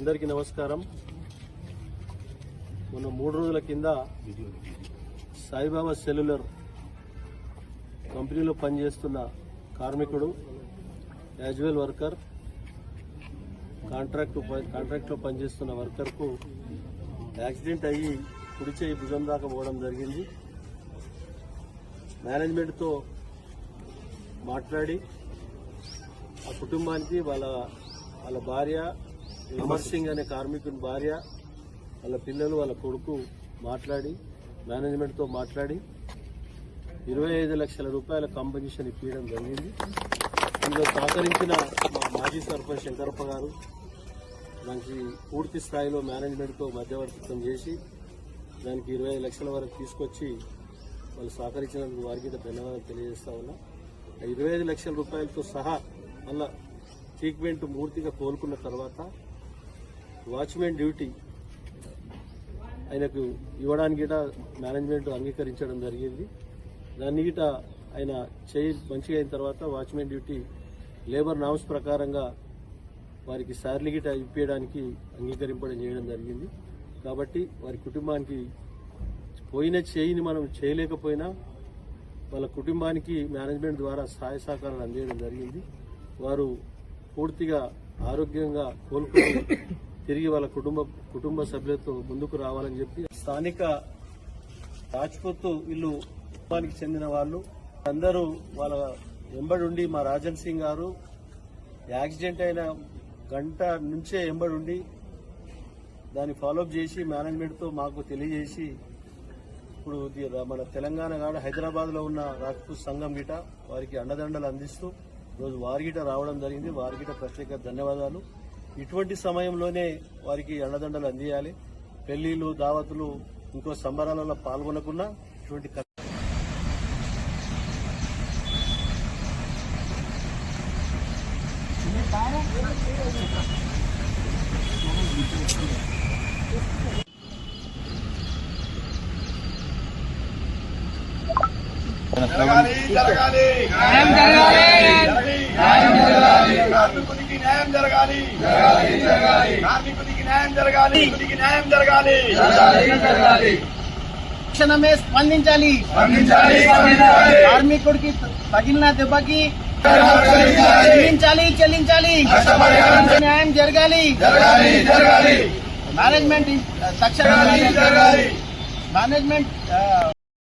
అందరికీ నమస్కారం. మొన్న మూడు రోజుల కింద సాయిబాబా సెల్యులర్ కంపెనీలో పనిచేస్తున్న కార్మికుడు యాజువల్ వర్కర్ కాంట్రాక్ట్ కాంట్రాక్ట్లో పనిచేస్తున్న వర్కర్కు యాక్సిడెంట్ అయ్యి కుడి చేయి భుజం దాకా పోవడం జరిగింది. మేనేజ్మెంట్తో మాట్లాడి ఆ కుటుంబానికి వాళ్ళ వాళ్ళ భార్య అమర్ సింగ్ అనే కార్మికుని భార్య వాళ్ళ పిల్లలు వాళ్ళ కొడుకు మాట్లాడి మేనేజ్మెంట్తో మాట్లాడి ఇరవై ఐదు లక్షల రూపాయల కాంపెన్సేషన్ ఇప్పించడం జరిగింది. ఇందులో సహకరించిన మా మాజీ సర్పంచ్ శంకరప్ప గారు దానికి పూర్తి స్థాయిలో మేనేజ్మెంట్తో మధ్యవర్తిత్వం చేసి దానికి ఇరవై ఐదు లక్షల వరకు తీసుకొచ్చి వాళ్ళు సహకరించినందుకు వారికి ధన్యవాదాలు తెలియజేస్తా ఉన్నా. ఆ ఇరవై ఐదు లక్షల రూపాయలతో సహా మళ్ళా ట్రీట్మెంట్ పూర్తిగా కోలుకున్న తర్వాత వాచ్మెన్ డ్యూటీ ఆయనకు ఇవ్వడానికి గిట మేనేజ్మెంట్ అంగీకరించడం జరిగింది. దాన్ని గిట ఆయన చేయి మంచిగా అయిన తర్వాత వాచ్మెన్ డ్యూటీ లేబర్ నామ్స్ ప్రకారంగా వారికి శాలరీ గిట ఇప్పించడానికి అంగీకరింపడం చేయడం జరిగింది. కాబట్టి వారి కుటుంబానికి పోయిన చేయిని మనం చేయలేకపోయినా వాళ్ళ కుటుంబానికి మేనేజ్మెంట్ ద్వారా సహాయ సహకారాలు అందించడం జరిగింది. వారు పూర్తిగా ఆరోగ్యంగా కోలుకుని తిరిగి వాళ్ళ కుటుంబ కుటుంబ సభ్యులతో ముందుకు రావాలని చెప్పి స్థానిక రాజ్పూత్ వీళ్ళు కుటుంబానికి చెందిన వాళ్ళు. అందరూ వాళ్ళ వెంబడుండి మా రాజన్ సింగ్ గారు యాక్సిడెంట్ అయిన గంట నుంచే వెంబడుండి దాన్ని ఫాలోఅప్ చేసి మేనేజ్మెంట్తో మాకు తెలియజేసి ఇప్పుడు మన తెలంగాణ కాడ హైదరాబాద్లో ఉన్న రాజ్పూత్ సంఘం గిట వారికి అండదండలు అందిస్తూ రోజు వారి గిట రావడం జరిగింది. వారి గిట ప్రత్యేక ధన్యవాదాలు. ఇటువంటి సమయంలోనే వారికి అండదండలు అందియాలి. పెళ్ళిళ్ళు దావతులు ఇంకో సంబరాలలో పాల్గొనకుండా ఇటువంటి జరగాలి జరగాలి. కార్మికుడికి న్యాయం జరగాలి. కార్మికుడికి న్యాయం జరగాలి. న్యాయం జరగాలి. తక్షణమే స్పందించాలి. స్పందించాలి స్పందించాలి. కార్మికుడికి తగిలిన దెబ్బకి చెల్లించాలి. చెల్లించాలి. న్యాయం జరగాలి. జరగాలి జరగాలి. మేనేజ్మెంట్ తక్షణ మేనేజ్మెంట్